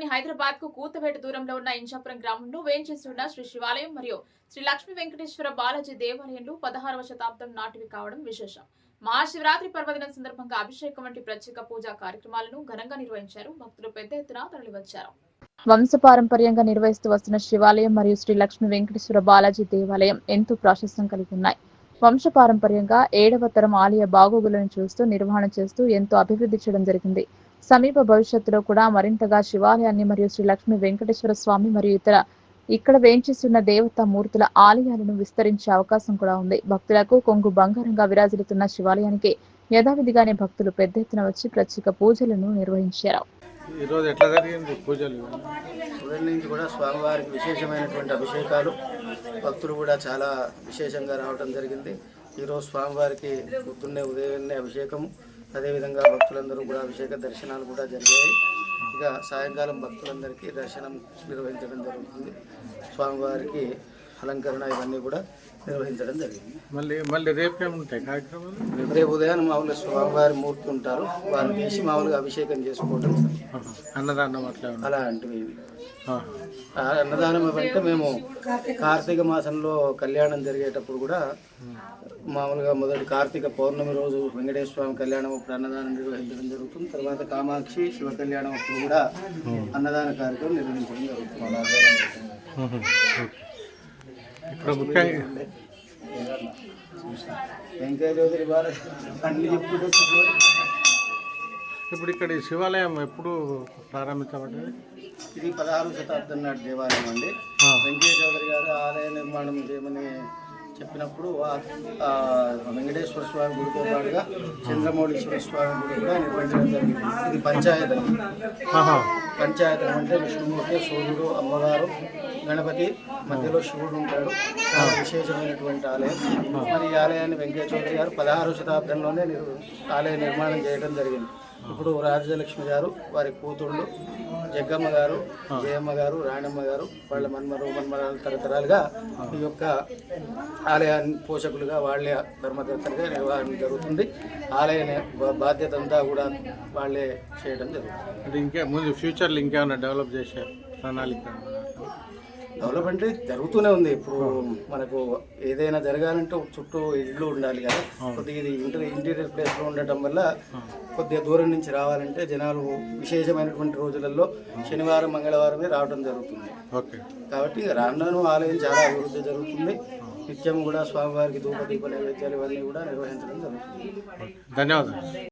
రాజధాని హైదరాబాద్కు కూతవేట దూరంలో ఉన్న ఇంచాపురం గ్రామంలో వేయించేస్తున్న శ్రీ శివాలయం మరియు శ్రీ లక్ష్మీ వెంకటేశ్వర బాలాజీ దేవాలయంలో పదహారవ శతాబ్దం నాటివి కావడం విశేషం. మహాశివరాత్రి పర్వదినం సందర్భంగా అభిషేకం వంటి ప్రత్యేక పూజా కార్యక్రమాలను ఘనంగా నిర్వహించారు. భక్తులు పెద్ద ఎత్తున తరలివచ్చారు. వంశపారంపర్యంగా నిర్వహిస్తూ వస్తున్న శివాలయం మరియు శ్రీ లక్ష్మీ వెంకటేశ్వర బాలాజీ దేవాలయం ఎంతో ప్రాశస్త్యం కలిగి ఉన్నాయి. వంశపారంపర్యంగా ఏడవ తరం ఆలయ బాగోగులను చూస్తూ నిర్వహణ చేస్తూ ఎంతో అభివృద్ధి చేయడం జరిగింది. సమీప భవిష్యత్తులో కూడా మరింతగా శివాలయాన్ని మరియు శ్రీ లక్ష్మీ వెంకటేశ్వర స్వామి మరియు ఇతర ఇక్కడ వేంచేస్తున్న దేవతా మూర్తుల ఆలయాలను విస్తరించే అవకాశం కూడా ఉంది. భక్తులకు కొంగు బంగారంగా విరాజిల్లుతున్న శివాలయానికి యథావిధిగానే భక్తులు పెద్ద ఎత్తున వచ్చి ప్రత్యేక పూజలను నిర్వహించారు. ఈరోజు ఎట్లా జరిగింది పూజలు? ఉదయం నుంచి కూడా స్వామివారికి విశేషమైనటువంటి అభిషేకాలు. భక్తులు కూడా చాలా విశేషంగా రావడం జరిగింది. ఈరోజు స్వామివారికి పొద్దున్నే ఉదయాన్నే అభిషేకము. అదేవిధంగా భక్తులందరూ కూడా అభిషేక దర్శనాలు కూడా జరిగాయి. ఇక సాయంకాలం భక్తులందరికీ దర్శనం నిర్వహించడం జరుగుతుంది. స్వామివారికి అలంకరణ ఇవన్నీ కూడా నిర్వహించడం జరిగింది. మళ్ళీ మళ్ళీ రేపు ఏముంటాయి కార్యక్రమాలు? రేపు ఉదయాన్నే మామూలుగా స్వామివారి మూర్తి ఉంటారు. వారిని తీసి మామూలుగా అభిషేకం చేసుకోవడం ఆహా. అన్నదానం అట్లా అలాంటివి అన్నదానం అంటే మేము కార్తీక మాసంలో కళ్యాణం జరిగేటప్పుడు కూడా మామూలుగా మొదటి కార్తీక పౌర్ణమి రోజు వెంకటేశ్వర స్వామి కళ్యాణం అప్పుడు అన్నదానం నిర్వహించడం జరుగుతుంది. తర్వాత కామాక్షి శివ కళ్యాణం అప్పుడు కూడా అన్నదాన కార్యక్రమం నిర్వహించడం జరుగుతుంది. వెంకయ్య చౌదరి అన్ని ఇప్పుడు ఇక్కడ ఈ శివాలయం ఎప్పుడు ప్రారంభించబడ్డది? ఇది పదహారు శతాబ్దం నాటి దేవాలయం అండి. వెంకయ్య చౌదరి గారు ఆలయ నిర్మాణం చేయమని చెప్పినప్పుడు వెంకటేశ్వర స్వామి గుడితో పాటుగా చంద్రమౌళీశ్వర స్వామి గుడి కూడా నిర్మించడం జరిగింది. ఇది పంచాయతనం. పంచాయతనం అంటే విష్ణుమూర్తి సూర్యుడు అమ్మవారు గణపతి మధ్యలో శివుడు ఉంటాడు. చాలా విశేషమైనటువంటి ఆలయం. మరి ఈ ఆలయాన్ని చౌదరి గారు పదహారు శతాబ్దంలోనే ఆలయ నిర్మాణం చేయడం జరిగింది. ఇప్పుడు రాజలక్ష్మి గారు వారి కూతుళ్ళు జగ్గమ్మ గారు జయమ్మ గారు రాణమ్మ గారు వాళ్ళ మన్మరు మన్మరాలు తరతరాలుగా ఈ యొక్క ఆలయాన్ని పోషకులుగా వాళ్ళే ధర్మకర్తలుగా నిర్వహణ జరుగుతుంది. ఆలయ బాధ్యత అంతా కూడా వాళ్ళే చేయడం జరుగుతుంది. అది ఇంకా ముందు ఫ్యూచర్లో ఇంకేమైనా డెవలప్ చేసే ప్రణాళిక డెవలప్మెంట్ జరుగుతూనే ఉంది. ఇప్పుడు మనకు ఏదైనా జరగాలంటే చుట్టూ ఇల్లు ఉండాలి కదా. కొద్దిగా ఇది ఇంటర్ ఇంటీరియర్ ప్లేస్లో ఉండటం వల్ల కొద్దిగా దూరం నుంచి రావాలంటే జనాలు విశేషమైనటువంటి రోజులలో శనివారం మంగళవారమే రావడం జరుగుతుంది. ఓకే. కాబట్టి రాను ఆలయం చాలా అభివృద్ధి జరుగుతుంది. నిత్యం కూడా స్వామివారికి ధూప దీప నైవేద్యాలు ఇవన్నీ కూడా నిర్వహించడం జరుగుతుంది. ధన్యవాదాలు.